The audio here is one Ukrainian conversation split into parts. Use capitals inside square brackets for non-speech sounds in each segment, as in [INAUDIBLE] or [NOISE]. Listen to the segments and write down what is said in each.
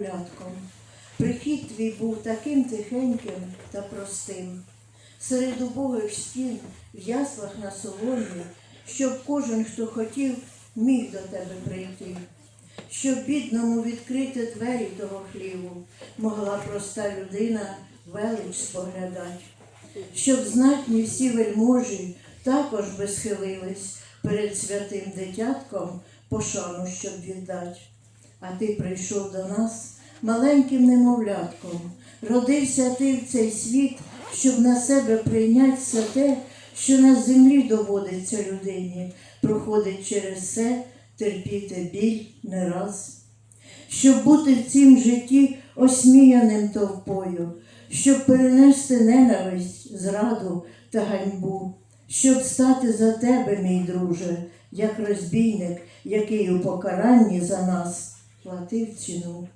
Лятком. Прихід твій був таким тихеньким та простим. Серед убогих стін, в яслах на соломі, щоб кожен, хто хотів, міг до тебе прийти. Щоб бідному відкрити двері того хліву, могла проста людина велич споглядать. Щоб знатні всі вельможі також би схилились перед святим дитятком пошану, щоб віддать. А ти прийшов до нас маленьким немовлятком, родився ти в цей світ, щоб на себе прийняти все те, що на землі доводиться людині, проходить через все, терпіти біль не раз. Щоб бути в цім житті осміяним товпою, щоб перенести ненависть, зраду та ганьбу, щоб стати за тебе, мій друже, як розбійник, який у покаранні за нас платив ціну.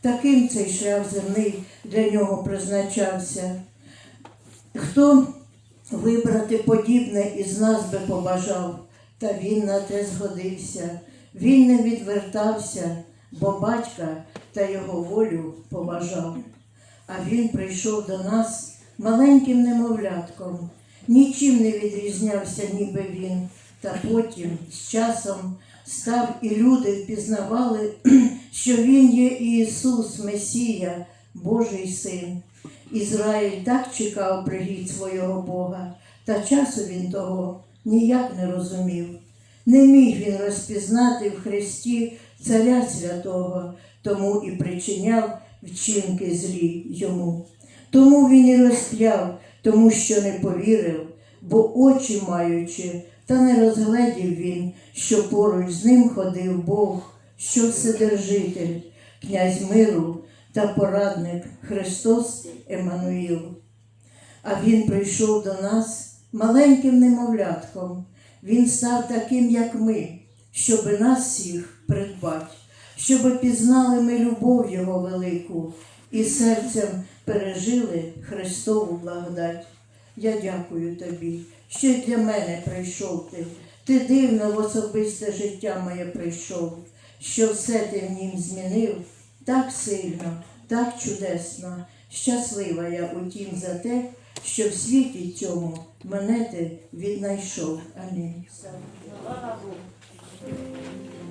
Таким цей шлях земний для нього призначався. Хто вибрати подібне із нас би побажав, та він на те згодився. Він не відвертався, бо батька та його волю поважав. А він прийшов до нас маленьким немовлятком, нічим не відрізнявся, ніби він, та потім з часом став і люди впізнавали, [CLEARS THROAT] що він є Ісус, Месія, Божий Син. Ізраїль так чекав прихід свого Бога, та часу він того ніяк не розумів. Не міг він розпізнати в Христі Царя Святого, тому і причиняв вчинки злі йому. Тому він і розп'яв, тому що не повірив, бо очі маючи, та не розгледів він, що поруч з ним ходив Бог, що Вседержитель, князь миру та порадник Христос Еммануїл. А він прийшов до нас маленьким немовлятком. Він став таким, як ми, щоби нас всіх придбать, щоби пізнали ми любов Його велику і серцем пережили Христову благодать. Я дякую тобі, що для мене прийшов ти. Ти дивно в особисте життя моє прийшов, що все ти в нім змінив так сильно, так чудесно, щаслива я утім за те, що в світі цьому мене ти віднайшов. Амінь. Слава Богу.